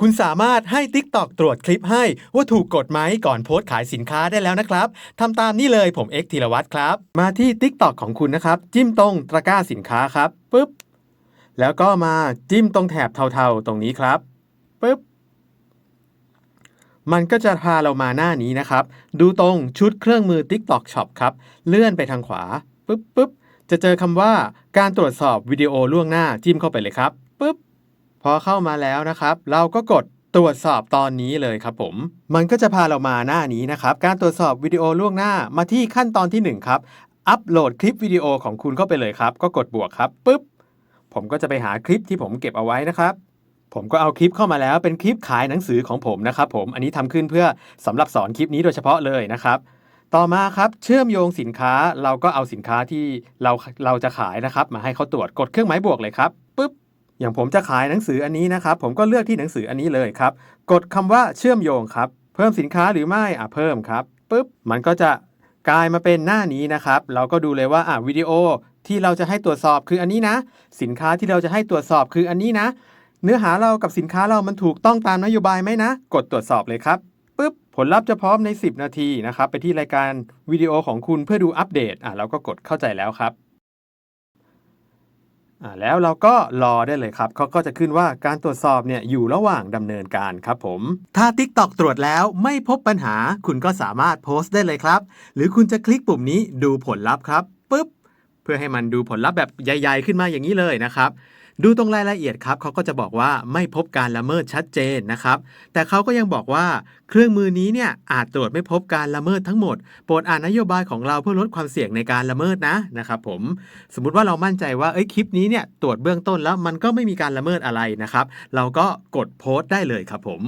คุณสามารถให้ TikTok ตรวจคลิปให้ว่าถูกกฎไหมก่อนโพสต์ขายสินค้าได้แล้วนะครับทำตามนี่เลยผมเอ็กธีรวัตรครับ มาที่ TikTok ของคุณนะครับ จิ้มตรงตะกร้าสินค้าครับปุ๊บแล้วก็มาจิ้มตรงแถบเทาๆ ตรงนี้ครับปุ๊บมันก็จะพาเรามาหน้านี้นะครับ ดูตรงชุดเครื่องมือ TikTok Shop ครับ เลื่อนไปทางขวาปุ๊บปุ๊บจะเจอคำว่าการตรวจสอบวิดีโอล่วงหน้าจิ้มเข้าไปเลยครับปุ๊บ อเข้ามาแล้วนะครับ เราก็กดตรวจสอบตอนนี้เลยครับผม มันก็จะพาเรามาหน้านี้นะครับ การตรวจสอบวิดีโอล่วงหน้ามาที่ขั้นตอนที่หนึ่งครับ อัปโหลดคลิปวิดีโอของคุณเข้าไปเลยครับ ก็กดบวกครับปุ๊บ ผมก็จะไปหาคลิปที่ผมเก็บเอาไว้นะครับ ผมก็เอาคลิปเข้ามาแล้วเป็นคลิปขายหนังสือของผมนะครับผม อันนี้ทำขึ้นเพื่อสำหรับสอนคลิปนี้โดยเฉพาะเลยนะครับต่อมาครับเชื่อมโยงสินค้าเราก็เอาสินค้าที่เราเราจะขายนะครับ มาให้เขาตรวจกดเครื่องหมายบวกเลยครับ อย่างผมจะขายหนังสืออันนี้นะครับ ผมก็เลือกที่หนังสืออันนี้เลยครับ กดคำว่าเชื่อมโยงครับ เพิ่มสินค้าหรือไม่อะเพิ่มครับปุ๊บมันก็จะกลายมาเป็นหน้านี้นะครับ เราก็ดูเลยว่าอะวิดีโอที่เราจะให้ตรวจสอบคืออันนี้นะ สินค้าที่เราจะให้ตรวจสอบคืออันนี้นะ เนื้อหาเรากับสินค้าเรามันถูกต้องตามนโยบายไหมนะ กดตรวจสอบเลยครับปุ๊บผลลัพธ์จะพร้อมใน 10 นาทีนะครับ ไปที่รายการวิดีโอของคุณเพื่อดูอัปเดตอะเราก็กดเข้าใจแล้วครับ แล้วเราก็รอได้เลยครับเขาก็จะขึ้นว่าการตรวจสอบเนี่ยอยู่ระหว่างดำเนินการครับผม ถ้า TikTok ตรวจแล้วไม่พบปัญหาคุณก็สามารถโพสต์ได้เลยครับ หรือคุณจะคลิกปุ่มนี้ดูผลลัพธ์ครับปุ๊บเพื่อให้มันดูผลลัพธ์แบบใหญ่ ๆ ขึ้นมาอย่างนี้เลยนะครับ ดูตรงรายละเอียดครับเขาก็จะบอกว่าไม่พบการละเมิดชัดเจนนะครับ แต่เขาก็ยังบอกว่าเครื่องมือนี้เนี่ยอาจตรวจไม่พบการละเมิดทั้งหมด โปรดอ่านนโยบายของเราเพื่อลดความเสี่ยงในการละเมิดนะนะครับผมสมมุติว่าเรามั่นใจว่าเอ้ยคลิปนี้เนี่ยตรวจเบื้องต้นแล้วมันก็ไม่มีการละเมิดอะไรนะครับ เราก็กดโพสต์ได้เลยครับผม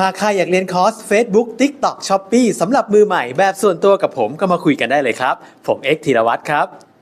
หากใครอยากเรียนคอร์ส Facebook TikTok Shopee สำหรับมือใหม่แบบส่วนตัวกับผมก็มาคุยกันได้เลยครับ ผมเอ็กธีรวัตรครับ